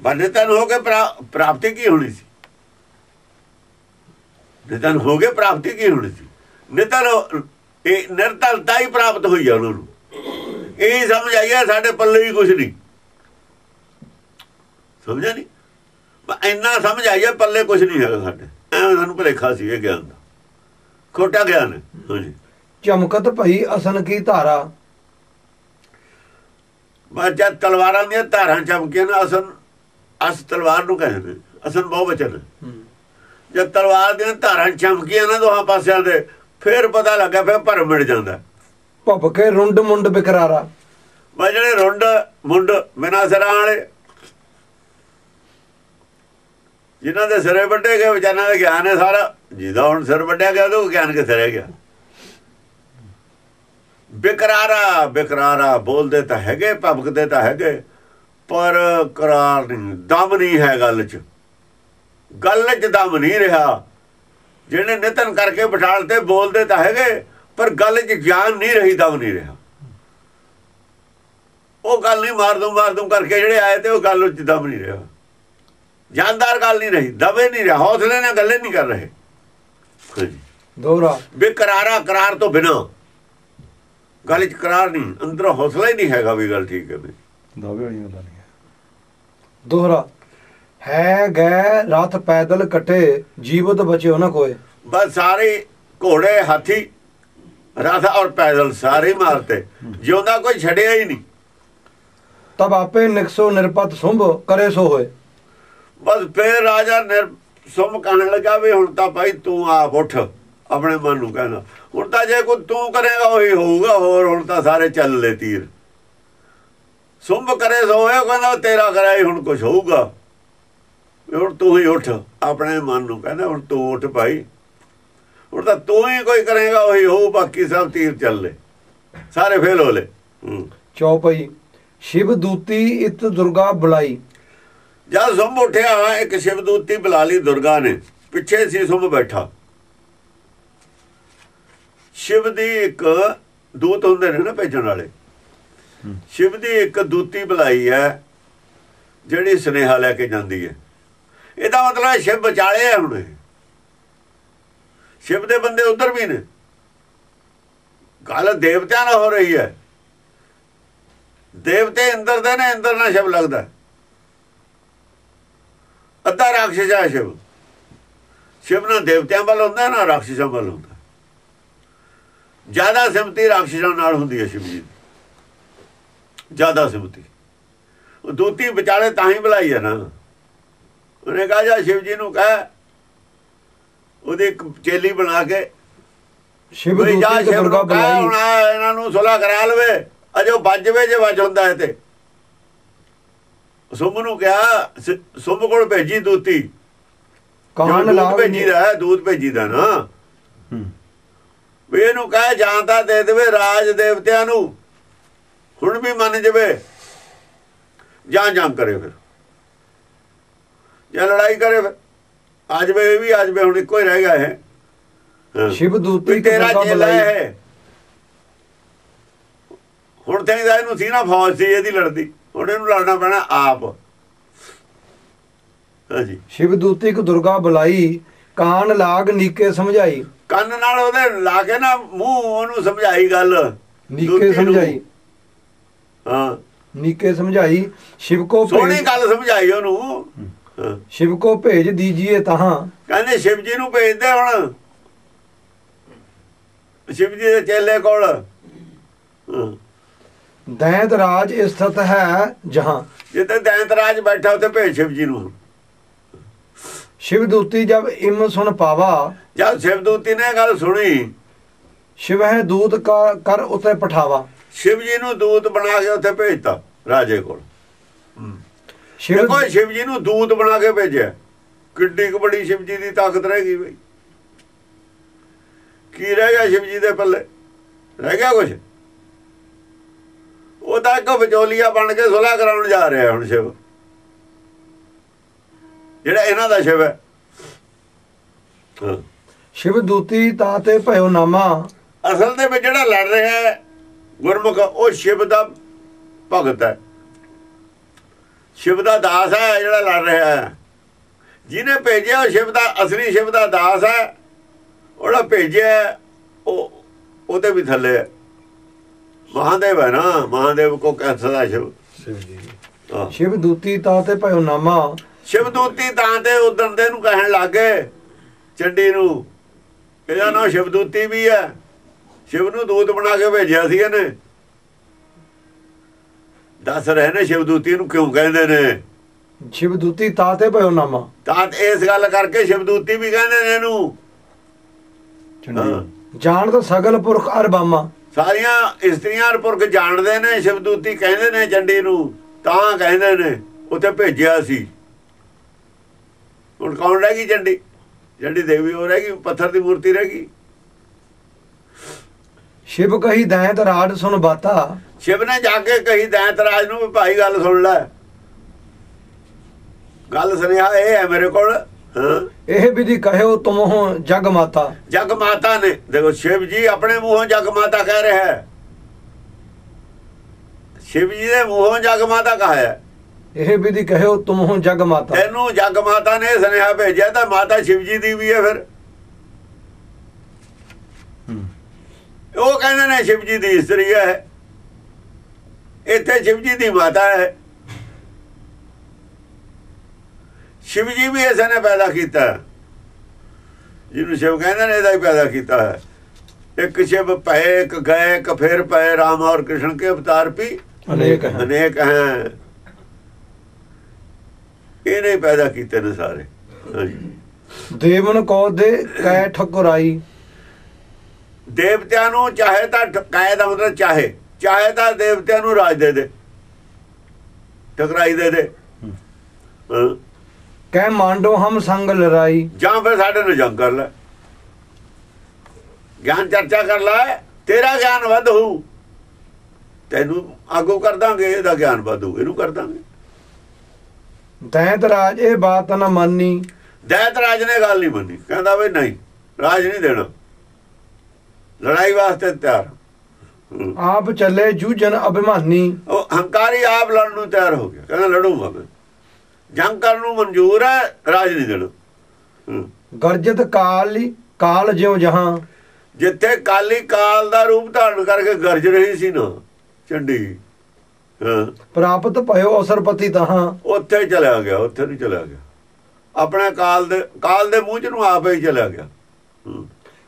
ਬੰਨਤਨ ਹੋ ਕੇ ਪ੍ਰਾ- ਪ੍ਰਾਪਤੀ ਕੀ ਹੋਣੀ ਸੀ? ਨਿਤਨ ਹੋ ਕੇ ਪ੍ਰਾਪਤੀ ਕੀ ਹੋਣੀ ਸੀ? ਨਿਤਨ ਇਹ ਨਿਰਤਲਤਾ ਹੀ ਪ੍ਰਾਪਤ ਹੋਈ ਆ ਉਹਨਾਂ ਨੂੰ। ਇਹ ਸਮਝ ਆਈਆ ਸਾਡੇ ਪੱਲੇ ਹੀ ਕੁਝ ਨਹੀਂ। ਸਮਝਿਆ ਨਹੀਂ ਇੰਨਾ ਸਮਝ ਆਈਆ ਪੱਲੇ ਕੁਝ ਨਹੀਂ ਹੈਗਾ ਸਾਡੇ। ਐਵੇਂ ਸਾਨੂੰ ਭਲੇਖਾ ਸੀ ਇਹ ਗਿਆਨ ਦਾ। ਖੋਟਾ ਗਿਆਨ ਹੈ। ਹਾਂਜੀ। ਚਮਕਤ ਭਈ ਅਸਨ ਕੀ ਧਾਰਾ? ਬਸ ਜਦ ਤਲਵਾਰਾਂ ਦੀਆਂ ਧਾਰਾਂ ਚਮਕੀਆਂ ਨਾ ਅਸਨ ਅਸ ਤਲਵਾਰ ਨੂੰ ਕਹਿੰਦੇ ਨੇ ਅਸਨ ਬਹੁ ਵਚਨ। ਜਦ ਤਲਵਾਰ ਦੀਆਂ ਧਾਰਾਂ ਚਮਕੀਆਂ ਨਾ ਦੋਹਾਂ ਪਾਸਿਆਂ ਦੇ ਫਿਰ ਪਤਾ ਲੱਗਾ ਫਿਰ ਭਰਮ ਮਿਟ ਜਾਂਦਾ। ਭਪਕੇ ਰੁੰਡ ਮੁੰਡ ਬਿਕਰਾਰਾ। ਬਸ ਜਿਹੜੇ ਰੁੰਡ ਮੁੰਡ ਬਿਨਾਂ ਸਿਰਾਂ ਵਾਲੇ ਜਿਨ੍ਹਾਂ ਦੇ ਸਿਰੇ ਵੱਡੇ ਗਏ ਵਿਚਾਰਾਂ ਦਾ ਗਿਆਨ ਹੈ ਸਾਰਾ। ਜਿਹਦਾ ਹੁਣ ਸਿਰ ਵੱਡਿਆ ਗਿਆ ਉਹ ਗਿਆਨ ਕਿੱਥੇ ਰਹਿ ਗਿਆ? ਬਿਕਰਾਰਾ ਬਿਕਰਾਰਾ ਬੋਲਦੇ ਤਾਂ ਹੈਗੇ ਭਬਕਦੇ ਤਾਂ ਹੈਗੇ। ਪਰ ਕਰਾਰ ਨਹੀਂ ਦਮ ਨਹੀਂ ਹੈ ਗੱਲ 'ਚ। ਗੱਲ 'ਚ ਦਮ ਨਹੀਂ ਰਿਹਾ। ਜਿਹੜੇ ਨਿਤਨ ਕਰਕੇ ਬਿਠਾਲ ਤੇ ਬੋਲਦੇ ਤਾਂ ਹੈਗੇ ਪਰ ਗੱਲ 'ਚ ਗਿਆਨ ਨਹੀਂ ਰਹੀ ਦਮ ਨਹੀਂ ਰਿਹਾ। ਉਹ ਗੱਲ ਨਹੀਂ ਮਾਰ ਦੂੰ ਮਾਰ ਦੂੰ ਕਰਕੇ ਜਿਹੜੇ ਆਏ ਤੇ ਉਹ ਗੱਲ 'ਚ ਦਮ ਨਹੀਂ ਰਿਹਾ। ਜਾਨਦਾਰ ਗੱਲ ਨਹੀਂ ਰਹੀ ਦਵੇ ਨਹੀਂ ਰਿਹਾ ਹੌਸਲੇ ਨਾਲ ਗੱਲੇ ਨਹੀਂ ਕਰ ਰਹੇ। ਦੋਹਰਾ। ਬੇਕਰਾਰਾ ਕਰਾਰ ਤੋਂ ਬਿਨਾ। ਗੱਲ 'ਚ ਕਰਾਰ ਨਹੀਂ ਅੰਦਰ ਹੌਸਲਾ ਹੀ ਨਹੀਂ ਹੈਗਾ ਵੀ ਗੱਲ ਠੀਕ ਹੈ ਵੀ। ਦਾਵੇ ਵਾਲੀ ਗੱਲਾਂ ਨਹੀਂ ਦੋਹਰਾ ਹੈ ਗੈ ਰਥ ਪੈਦਲ ਕਟੇ ਜੀਵਤ ਬਚਿਓ ਨਾ ਕੋਏ। ਬਸ ਸਾਰੇ ਘੋੜੇ ਹਾਥੀ ਰਥ ਔਰ ਪੈਦਲ ਸਾਰੇ ਮਾਰਤੇ। ਜਿਉਂਦਾ ਕੋਈ ਛੜਿਆ ਹੀ ਨਹੀਂ। ਤਬ ਆਪੇ ਨਿਕਸੋ ਨਿਰਪਤ ਸੁੰਭ ਕਰੇ ਸੋ ਹੋਏ। ਬਸ ਫੇਰ ਰਾਜਾ ਨਿਰ ਸੁਮ ਕਹਿਣ ਲੱਗਾ ਵੀ ਹੁਣ ਤਾਂ ਭਾਈ ਤੂੰ ਆਪ ਉੱਠ ਆਪਣੇ ਮਨ ਨੂੰ ਕਹਿਣਾ। ਹੁਣ ਤਾਂ ਜੇ ਕੋਈ ਤੂੰ ਕਰੇਗਾ ਉਹੀ ਹੋਊਗਾ ਹੋਰ ਹੁਣ ਤਾਂ ਸਾਰੇ ਚੱਲ ਲੈ ਤੀਰ। ਸੁੰਭ ਕਰੇ ਸੋਏ ਕਹਿੰਦਾ ਤੇਰਾ ਕਰਾਈ ਹੁਣ ਕੁਝ ਹੋਊਗਾ। ਹੁਣ ਤੂੰ ਹੀ ਉੱਠ ਆਪਣੇ ਮਨ ਨੂੰ ਕਹਿੰਦਾ ਹੁਣ ਤੂੰ ਉੱਠ ਭਾਈ। ਹੁਣ ਤਾਂ ਤੂੰ ਹੀ ਕੋਈ ਕਰੇਗਾ ਉਹੀ ਹੋਊ ਬਾਕੀ ਸਭ ਤੀਰ ਚੱਲ ਲੈ ਸਾਰੇ ਫੇਲ ਹੋ ਲੈ ਹੂੰ। ਚੌਪਈ ਸ਼ਿਵ ਦੂਤੀ ਇਤ ਦੁਰਗਾ ਬੁਲਾਈ। ਜਦ ਸੁੰਭ ਉੱਠਿਆ ਇੱਕ ਸ਼ਿਵਦੂਤੀ ਬੁਲਾ ਲਈ ਦੁਰਗਾ ਨੇ। ਪਿੱਛੇ ਸੀ ਸੁੰਭ ਬੈਠਾ। ਸ਼ਿਵ ਦੀ ਇੱਕ ਦੂਤ ਹੁੰਦੇ ਨੇ ਨਾ ਭੇਜਣ ਵਾਲੇ। ਸ਼ਿਵ ਦੀ ਇੱਕ ਦੂਤੀ ਬੁਲਾਈ ਹੈ, ਜਿਹੜੀ ਸੁਨੇਹਾ ਲੈ ਕੇ ਜਾਂਦੀ ਹੈ। ਇਹਦਾ ਮਤਲਬ ਸ਼ਿਵ ਵਿਚਾਲੇ ਹੈ ਹੁਣ ਇਹ। ਸ਼ਿਵ ਦੇ ਬੰਦੇ ਉਧਰ ਵੀ ਨੇ। ਗੱਲ ਦੇਵਤਿਆਂ ਨਾਲ ਹੋ ਰਹੀ ਹੈ। ਦੇਵਤੇ ਇੰਦਰ ਦੇ ਨੇ, ਇੰਦਰ ਨਾਲ ਸ਼ਿਵ ਲੱਗਦਾ ਅੱਧਾ ਰਾਖਸ਼ ਹੈ ਸ਼ਿਵ। ਸ਼ਿਵ ਨਾ ਦੇਵਤਿਆਂ ਵੱਲ ਹੁੰਦਾ, ਨਾ ਰਾਖਸ਼ਾਂ ਵੱਲ ਹੁੰਦਾ। ਜ਼ਿਆਦਾ ਸਿਮਤੀ ਰਾਖਸ਼ਾਂ ਨਾਲ ਹੁੰਦੀ ਹੈ ਸ਼ਿਵ ਜੀ ਦੀ। ਜ਼ਿਆਦਾ ਸਿਮਤੀ ਉਹ ਦੂਤੀ ਵਿਚਾਲੇ ਤਾਂ ਹੀ ਬੁਲਾਈ ਹੈ ਨਾ। ਉਹਨੇ ਕਹਾ ਜਾ ਸ਼ਿਵ ਜੀ ਨੂੰ ਕਹਿ ਉਹਦੀ ਇੱਕ ਚੇਲੀ ਬਣਾ ਕੇ ਸ਼ਿਵ ਜਾ ਦੂਤੀ ਤੇ ਸ਼ਿਵ ਨੂੰ ਕਹਿ ਇਹਨਾਂ ਨੂੰ ਸੁਲਾ ਕਰਾ ਲਵੇ। ਅਜੇ ਵੱਜਵੇ ਜੇ ਵੱਜ ਹੁੰਦਾ ਹੈ ਤੇ ਸੁੰਭ ਨੂੰ ਕਿਹਾ ਸੁੰਭ ਕੋਲ ਭੇਜੀ ਦੂਤੀ। ਦੂਤ ਲਾਗ ਭੇਜੀ ਦਾ ਦੂਤ ਭੇਜੀ ਦਾ ਨਾ। ਵੀ ਇਹਨੂੰ ਕਹੇ ਜਾਂ ਤਾਂ ਦੇ ਦੇਵੇ ਰਾਜ ਦੇਵਤਿਆਂ ਨੂੰ। ਹੁਣ ਵੀ ਮੰਨ ਜਵੇ। ਜਾਂ ਜਾਂ ਕਰੇ ਫਿਰ। ਜਾਂ ਲੜਾਈ ਕਰੇ ਫਿਰ। ਜਵੇ ਇਹ ਵੀ ਆ ਜਵੇ ਹੁਣ ਇੱਕੋ ਹੀ ਰਹਿ ਗਿਆ ਹਾਂ। ਸ਼ਿਵ ਦੂਤੀ ਵੀ ਤੇਰਾ ਬੁਲਾਈ। ਹੈ ਹੁਣ ਤੇ ਇਹਨੂੰ ਸੀ ਨਾ ਫੌਜ ਸੀ ਇਹਦੀ ਲੜਦੀ। ਹੁਣ ਇਹਨੂੰ ਲੜਨਾ ਪੈਣਾ ਆਪ। ਹਾਂਜੀ। ਸ਼ਿਵ ਦੂਤੀ ਕੋ ਦੁਰਗਾ ਬੁਲਾਈ ਕਾਨ ਲਾਗ ਨੀਕੇ ਸਮਝਾਈ। ਕੰਨ ਨਾਲ ਉਹਦੇ ਲਾ ਕੇ ਨਾ ਮੂੰਹ ਉਹਨੂੰ ਸਮਝਾਈ ਗੱਲ। ਨੀਕੇ। ਸਮਝਾਈ। ਹਾਂ। ਨੀਕੇ ਸਮਝਾਈ ਸ਼ਿਵ ਕੋ ਸੋਹਣੀ ਗੱਲ ਸਮਝਾਈ ਉਹਨੂੰ। ਸ਼ਿਵ ਕੋ ਭੇਜ ਦੀਜੀਏ ਤਹਾਂ ਕਹਿੰਦੇ ਸ਼ਿਵ ਜੀ ਨੂੰ ਭੇਜਦੇ ਹੁਣ। ਸ਼ਿਵ ਜੀ ਦੇ ਚੇਲੇ ਕੋਲ। ਦੈਂਤ ਰਾਜ ਸਥਿਤ ਹੈ ਜਹਾਂ। ਜਿੱਥੇ ਦੈਂਤਰਾਜ ਬੈਠਾ ਉੱਥੇ ਭੇਜ ਸ਼ਿਵ ਜੀ ਨੂੰ। ਸ਼ਿਵ ਦੂਤੀ ਜਬ ਇਮ ਸੁਣ ਪਾਵਾ। ਜਦ ਸ਼ਿਵਦੂਤੀ ਨੇ ਇਹ ਗੱਲ ਸੁਣੀ। ਸ਼ਿਵ ਹੈ ਦੂਤ ਕਰ ਉਤੇ ਪਠਾਵਾ। ਸ਼ਿਵ ਜੀ ਨੂੰ ਦੂਤ ਬਣਾ ਕੇ ਉੱਥੇ ਭੇਜਤਾ ਰਾਜੇ ਕੋਲ। ਸ਼ਿਵ ਦੇਖੋ ਸ਼ਿਵ ਜੀ ਨੂੰ ਦੂਤ ਬਣਾ ਕੇ ਭੇਜਿਆ। ਕਿੱਡੀ ਕੁ ਬੜੀ ਸ਼ਿਵ ਜੀ ਦੀ ਤਾਕਤ ਰਹਿ ਗਈ ਬਈ। ਕੀ ਰਹਿ ਗਿਆ ਸ਼ਿਵ ਜੀ ਦੇ ਪੱਲੇ? ਰਹਿ ਗਿਆ ਕੁਝ ਉਹ ਤਾਂ ਇੱਕ ਵਿਚੋਲੀਆ ਬਣ ਕੇ ਸੁਲਾ ਕਰਾਉਣ ਜਾ ਰਿਹਾ ਹੁਣ ਸ਼ਿਵ। ਜਿਹੜਾ ਇਹਨਾਂ ਦਾ ਸ਼ਿਵ ਹੈ। ਹਾਂ। ਸ਼ਿਵ ਦੂਤੀ ਤਾਂ ਤੇ ਭਇਓ ਨਾਮਾ। ਅਸਲ ਦੇ ਵਿੱਚ ਜਿਹੜਾ ਲੜ ਰਿਹਾ ਹੈ ਗੁਰਮੁਖ ਉਹ ਸ਼ਿਵ ਦਾ ਭਗਤ ਹੈ। ਸ਼ਿਵ ਦਾ ਦਾਸ ਹੈ ਜਿਹੜਾ ਲੜ ਰਿਹਾ ਹੈ। ਜਿਹਨੇ ਭੇਜਿਆ ਉਹ ਸ਼ਿਵ ਦਾ ਅਸਲੀ ਸ਼ਿਵ ਦਾ ਦਾਸ ਹੈ ਉਹਦਾ ਭੇਜਿਆ ਉਹ ਉਹਦੇ ਵੀ ਥੱਲੇ ਹੈ। ਮਹਾਦੇਵ ਹੈ ਨਾ ਮਹਾਦੇਵ ਕੋ ਕਹਿ ਸਦਾ ਸ਼ਿਵ। ਸ਼ਿਵ। ਸ਼ਿਵ ਦੂਤੀ ਤਾਂ ਤੇ ਭਇਓ ਨਾਮਾ। ਸ਼ਿਵਦੂਤੀ ਤਾਂ ਤੇ ਉਦਣ ਦੇ ਨੂੰ ਕਹਿਣ ਲੱਗੇ ਚੰਡੀ ਨੂੰ। ਇਹਦਾ ਨਾਮ ਸ਼ਿਵਦੂਤੀ ਵੀ ਹੈ। ਸ਼ਿਵ ਨੂੰ ਦੂਤ ਬਣਾ ਕੇ ਭੇਜਿਆ ਸੀ ਇਹਨੇ। ਦੱਸ ਰਹੇ ਨੇ ਸ਼ਿਵਦੂਤੀ ਨੂੰ ਕਿਉਂ ਕਹਿੰਦੇ ਨੇ? ਸ਼ਿਵ ਦੂਤੀ ਤਾਂ ਤੇ ਭਇਓ ਨਾਮਾ। ਤਾਂ ਇਸ ਗੱਲ ਕਰਕੇ ਸ਼ਿਵਦੂਤੀ ਵੀ ਕਹਿੰਦੇ ਨੇ ਇਹਨੂੰ। ਜਾਣ ਤਾਂ ਸਗਲ ਪੁਰਖ ਅਰਬਾਮਾ ਸਾਰੀਆਂ ਇਸਤਰੀਆਂ ਔਰ ਪੁਰਖ ਜਾਣਦੇ ਨੇ ਸ਼ਿਵਦੂਤੀ ਕਹਿੰਦੇ ਨੇ ਚੰਡੀ ਨੂੰ ਤਾਂ ਕਹਿੰਦੇ ਨੇ ਉੱਥੇ ਭੇਜਿਆ ਸੀ। ਹੁਣ ਕੌਣ ਰਹਿ ਗਈ ਚੰਡੀ? ਚੰਡੀ ਦੇਵੀ ਹੋ ਰਹਿ ਗਈ ਪੱਥਰ ਦੀ ਮੂਰਤੀ ਰਹਿ ਗਈ। ਸ਼ਿਵ ਕਹੀ ਦੈਂਤ ਰਾਜ ਸੁਨ ਬਾਤਾ। ਸ਼ਿਵ ਨੇ ਜਾ ਕੇ ਕਹੀ ਦੈਂਤ ਰਾਜ ਨੂੰ ਵੀ ਭਾਈ ਗੱਲ ਸੁਣ ਲੈ। ਗੱਲ ਸੁਨਿਆ ਇਹ ਹੈ ਮੇਰੇ ਕੋਲ ਹਾਂ। ਇਹ ਵਿਧੀ ਕਹਿਓ ਤੁਮਹੁ ਜਗ ਮਾਤਾ। ਜਗ ਮਾਤਾ ਨੇ। ਦੇਖੋ ਸ਼ਿਵ ਜੀ ਆਪਣੇ ਮੂੰਹੋਂ ਜਗ ਮਾਤਾ ਕਹਿ ਰਿਹਾ ਹੈ। ਸ਼ਿਵ ਜੀ ਦੇ ਮੂੰਹੋਂ ਜਗ ਮਾਤਾ ਕਹਾ ਹੈ। ਇਹ ਵਿਧੀ ਕਹਿਓ ਤੁਮਹੁ ਜਗ ਮਾਤਾ। ਤੈਨੂੰ ਜਗ ਮਾਤਾ ਨੇ ਸੁਨੇਹਾ ਭੇਜਿਆ ਤਾਂ ਮਾਤਾ ਸ਼ਿਵ ਜੀ ਦੀ ਵੀ ਹੈ ਫਿਰ। ਹੂੰ। ਉਹ ਕਹਿੰਦੇ ਨੇ ਸ਼ਿਵ ਜੀ ਦੀ ਇਸਤਰੀ ਹੈ। ਇੱਥੇ ਸ਼ਿਵ ਜੀ ਦੀ ਮਾਤਾ ਹੈ। ਸ਼ਿਵ ਜੀ ਵੀ ਇਸੇ ਨੇ ਪੈਦਾ ਕੀਤਾ। ਜਿਹਨੂੰ ਸ਼ਿਵ ਕਹਿੰਦੇ ਨੇ ਇਹਦਾ ਹੀ ਪੈਦਾ ਕੀਤਾ ਹੈ। ਇੱਕ ਸ਼ਿਵ ਭੈ ਇੱਕ ਗਏ ਇੱਕ ਫਿਰ ਪਏ ਰਾਮ ਔਰ ਕ੍ਰਿਸ਼ਨ ਕੇ ਅਵਤਾਰ ਵੀ ਅਨੇਕ ਹੈ। ਅਨੇਕ ਹੈ। ਇਹਨੇ ਪੈਦਾ ਕੀਤੇ ਨੇ ਸਾਰੇ। ਦੇਵਨ ਕੋ ਦੇ ਕੈ ਠਕੁਰਾਈ। ਦੇਵਤਿਆਂ ਨੂੰ ਚਾਹੇ ਤਾਂ ਠਕਾਏ ਦਾ ਮਤਲਬ ਚਾਹੇ ਚਾਹੇ ਤਾਂ ਦੇਵਤਿਆਂ ਨੂੰ ਰਾਜ ਦੇ ਦੇ ਟਕਰਾਈ ਦੇ ਦੇ। ਕਹਿ ਮਾਂਡੋ ਹਮ ਸੰਗ ਲੜਾਈ। ਜਾਂ ਫਿਰ ਸਾਡੇ ਨਾਲ ਜੰਗ ਕਰ ਲੈ। ਗਿਆਨ ਚਰਚਾ ਕਰ ਲੈ ਤੇਰਾ ਗਿਆਨ ਵੱਧ ਹੋਊ। ਤੈਨੂੰ ਆਗੂ ਕਰ ਦਾਂਗੇ ਇਹਦਾ ਗਿਆਨ ਵਧੂ ਇਹਨੂੰ ਕਰ ਦਾਂਗੇ। ਦੈਂਤ ਰਾਜ ਇਹ ਬਾਤ ਨਾ ਮੰਨੀ। ਦੈਤ ਰਾਜ ਨੇ ਗੱਲ ਨਹੀਂ ਮੰਨੀ ਕਹਿੰਦਾ ਵੀ ਨਹੀਂ ਰਾਜ ਨਹੀਂ ਦੇਣਾ। ਲੜਾਈ ਵਾਸਤੇ ਤਿਆਰ। ਆਪ ਚੱਲੇ ਜੂਜਨ ਅਭਿਮਾਨੀ। ਉਹ ਹੰਕਾਰੀ ਆਪ ਲੜਨ ਨੂੰ ਤਿਆਰ ਹੋ ਗਿਆ। ਕਹਿੰਦਾ ਲੜੂਗਾ ਮੈਂ ਜੰਗ ਕਰਨ ਨੂੰ ਮਨਜ਼ੂਰ ਹੈ ਰਾਜ ਨਹੀਂ ਦੇਣਾ। ਗਰਜਤ ਕਾਲੀ ਕਾਲ ਜਿਉ ਜਹਾਂ। ਜਿੱਥੇ ਕਾਲੀ ਕਾਲ ਦਾ ਰੂਪ ਧਾਰਨ ਕਰਕੇ ਗਰਜ ਰਹੀ ਸੀ ਨਾ ਚੰਡੀ। ਪ੍ਰਾਪਤ ਭਇਓ ਅਸਰਪਤੀ ਤਹਾਂ। ਉੱਥੇ ਹੀ ਚਲਾ ਗਿਆ ਉੱਥੇ ਨਹੀਂ ਚਲਾ ਗਿਆ। ਆਪਣੇ ਕਾਲ ਦੇ ਕਾਲ ਦੇ ਮੂੰਹ ਚ ਨੂੰ ਆਪੇ ਹੀ ਚਲਾ ਗਿਆ।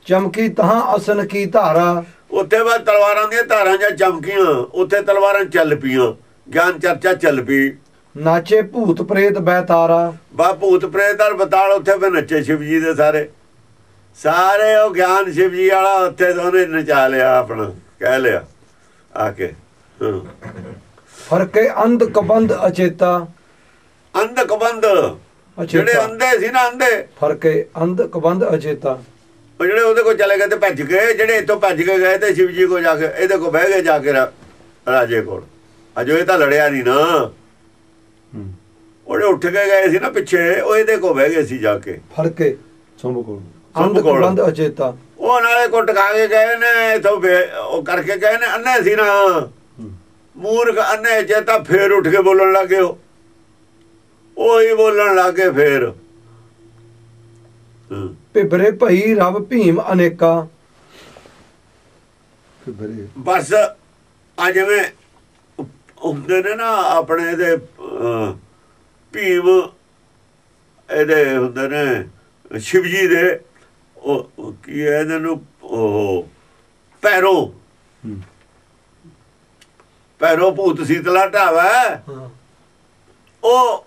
ਚਮਕੀ ਤਹਾਂ ਅਸਨ ਕੀ ਧਾਰਾ। ਉੱਥੇ ਬਾਅਦ ਤਲਵਾਰਾਂ ਦੀਆਂ ਧਾਰਾਂ ਜਾਂ ਚਮਕੀਆਂ ਉੱਥੇ ਤਲਵਾਰਾਂ ਚੱਲ ਪਈਆਂ ਗਿਆਨ ਚਰਚਾ ਚੱਲ ਪਈ। ਨਾਚੇ ਭੂਤ ਪ੍ਰੇਤ ਬੈਤਾਰਾ ਬਾ ਭੂਤ ਪ੍ਰੇਤ ਔਰ ਬਤਾਲ ਉੱਥੇ ਵੀ ਨੱਚੇ ਸ਼ਿਵ ਜੀ ਦੇ ਸਾਰੇ। ਸਾਰੇ ਉਹ ਗਿਆਨ ਸ਼ਿਵ ਜੀ ਵਾਲਾ ਉੱਥੇ ਉਹਨੇ ਨਚਾ ਲਿਆ ਆਪਣਾ ਕਹਿ ਲਿਆ ਆ ਕੇ। ਫਰਕੇ ਅੰਧ ਕਬੰਧ ਅਚੇਤਾ। ਅੰਧ ਕਬੰਦ ਜਿਹੜੇ ਅੰਧੇ ਸੀ ਨਾ ਅੰਧੇ। ਫਰਕੇ ਅੰਧ ਕਬੰਧ ਅਚੇਤਾ। ਉਹ ਜਿਹੜੇ ਉਹਦੇ ਕੋਲ ਚਲੇ ਗਏ ਤੇ ਭੱਜ ਗਏ ਜਿਹੜੇ ਇੱਥੋਂ ਭੱਜ ਕੇ ਗਏ ਤੇ ਸ਼ਿਵ ਜੀ ਕੋ ਜਾ ਕੇ ਇਹਦੇ ਕੋ ਬਹਿ ਗਏ ਜਾ ਕੇ ਰਾਜੇ ਕੋਲ। ਅਜੋ ਇਹ ਤਾਂ ਲੜਿਆ ਨਹੀਂ ਨਾ। ਉਹਨੇ ਉੱਠ ਕੇ ਗਏ ਸੀ ਨਾ ਪਿੱਛੇ ਉਹ ਇਹਦੇ ਕੋ ਬਹਿ ਗਏ ਸੀ ਜਾ ਕੇ। ਫਰਕੇ ਸੰਭ ਕੋਲ। ਅੰਧ ਸਭ ਕੋਲ। ਕਬੰਧ ਅਚੇਤਾ ਉਹ ਨਾਲੇ ਕੋ ਟਕਾ ਕੇ ਗਏ ਨੇ ਇਥੋਂ ਉਹ ਕਰਕੇ ਗਏ ਨੇ ਅੰਨੇ ਸੀ ਨਾ। ਮੂਰਖ ਅੰਨੇ ਜੇ ਤਾਂ ਫੇਰ ਉੱਠ ਕੇ ਬੋਲਣ ਲੱਗੇ ਉਹ। ਉਹੀ ਬੋਲਣ ਲੱਗੇ ਫੇਰ। ਭਿਬਰੇ ਭਈ ਰਬ ਭੀਮ ਅਨੇਕਾ। ਫਿਰ ਬਰੇ ਬਸ ਆ ਜਿਵੇਂ ਹੁੰਦੇ ਨੇ ਨਾ ਆਪਣੇ ਇਹਦੇ ਅਹ, ਭੀਮ ਇਹਦੇ ਹੁੰਦੇ ਨੇ ਸ਼ਿਵ ਜੀ ਦੇ ਉਹ ਕੀ ਹੈ ਇਹਨਾਂ ਨੂੰ ਉਹ ਪੈਰੋ ਪੈਰੋ ਭੂਤ ਸੀਤਲਾ ਢਾਵਾ ਉਹ